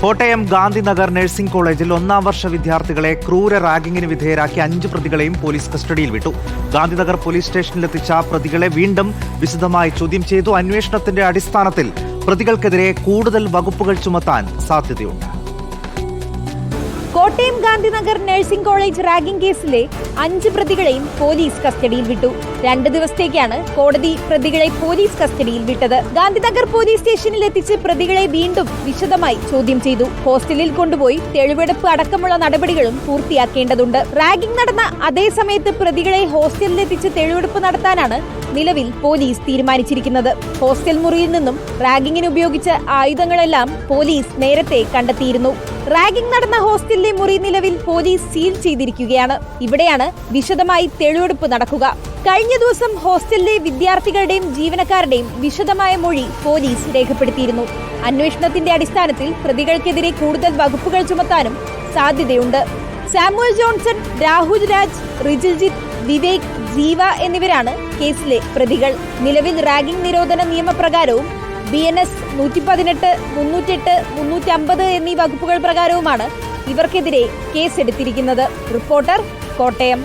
Kottayam Gandhinagar nursing കോളേജിൽ ഒന്നാം വർഷ വിദ്യാർത്ഥികളെ ക്രൂര റാഗിങ്ങിന് വിധേയരാക്കി അഞ്ച് പ്രതികളെയും പോലീസ് കസ്റ്റഡിയിൽ വിട്ടു. ഗാന്ധിനഗർ പോലീസ് സ്റ്റേഷനിലെത്തിച്ച പ്രതികളെ വീണ്ടും വിശദമായി ചോദ്യം ചെയ്തു. അന്വേഷണത്തിന്റെ അടിസ്ഥാനത്തിൽ പ്രതികൾക്കെതിരെ കൂടുതൽ വകുപ്പുകൾ ചുമത്താൻ സാധ്യതയുണ്ട്. Kottayam Gandhinagar nursing college ragging കേസിലെ അഞ്ച് പ്രതികളെയും പോലീസ് കസ്റ്റഡിയിൽ വിട്ടു. രണ്ട് ദിവസത്തേക്കാണ് കോടതി പ്രതികളെ പോലീസ് കസ്റ്റഡിയിൽ വിട്ടത്. ഗാന്ധിനഗർ പോലീസ് സ്റ്റേഷനിൽ എത്തിച്ച് പ്രതികളെ വീണ്ടും വിശദമായി ചോദ്യം ചെയ്തു. ഹോസ്റ്റലിൽ കൊണ്ടുപോയി തെളിവെടുപ്പ് അടക്കമുള്ള നടപടികളും പൂർത്തിയാക്കേണ്ടതുണ്ട്. റാഗിംഗ് നടന്ന അതേ സമയത്ത് പ്രതികളെ ഹോസ്റ്റലിൽ എത്തിച്ച് തെളിവെടുപ്പ് നടത്താനാണ് നിലവിൽ പോലീസ് തീരുമാനിച്ചിരിക്കുന്നത്. ഹോസ്റ്റൽ മുറിയിൽ നിന്നും റാഗിങ്ങിന് ഉപയോഗിച്ച ആയുധങ്ങളെല്ലാം പോലീസ് നേരത്തെ കണ്ടെത്തിയിരുന്നു. റാഗിംഗ് നടന്ന ഹോസ്റ്റലിലെ മുറി നിലവിൽ പോലീസ് സീൽ ചെയ്തിരിക്കുകയാണ്. ഇവിടെയാണ് വിശദമായി തെളിവെടുപ്പ് നടക്കുക. കഴിഞ്ഞ ദിവസം ഹോസ്റ്റലിലെ വിദ്യാർത്ഥികളുടെയും ജീവനക്കാരുടെയും വിശദമായ മൊഴി പോലീസ് രേഖപ്പെടുത്തിയിരുന്നു. അന്വേഷണത്തിന്റെ അടിസ്ഥാനത്തിൽ പ്രതികൾക്കെതിരെ കൂടുതൽ വകുപ്പുകൾ ചുമത്താനും സാധ്യതയുണ്ട്. സാമുവൽ ജോൺസൺ രാഹുൽ രാജ് റിജിൽജിത്ത് വിവേക് ജീവ എന്നിവരാണ് കേസിലെ പ്രതികൾ. നിലവിൽ റാഗിംഗ് നിരോധന നിയമപ്രകാരവും ബി എൻ എസ് നൂറ്റി പതിനെട്ട് മുന്നൂറ്റെട്ട് മുന്നൂറ്റി അമ്പത് എന്നീ വകുപ്പുകൾ പ്രകാരവുമാണ് ഇവർക്കെതിരെ കേസെടുത്തിരിക്കുന്നത്. റിപ്പോർട്ടർ കോട്ടയം.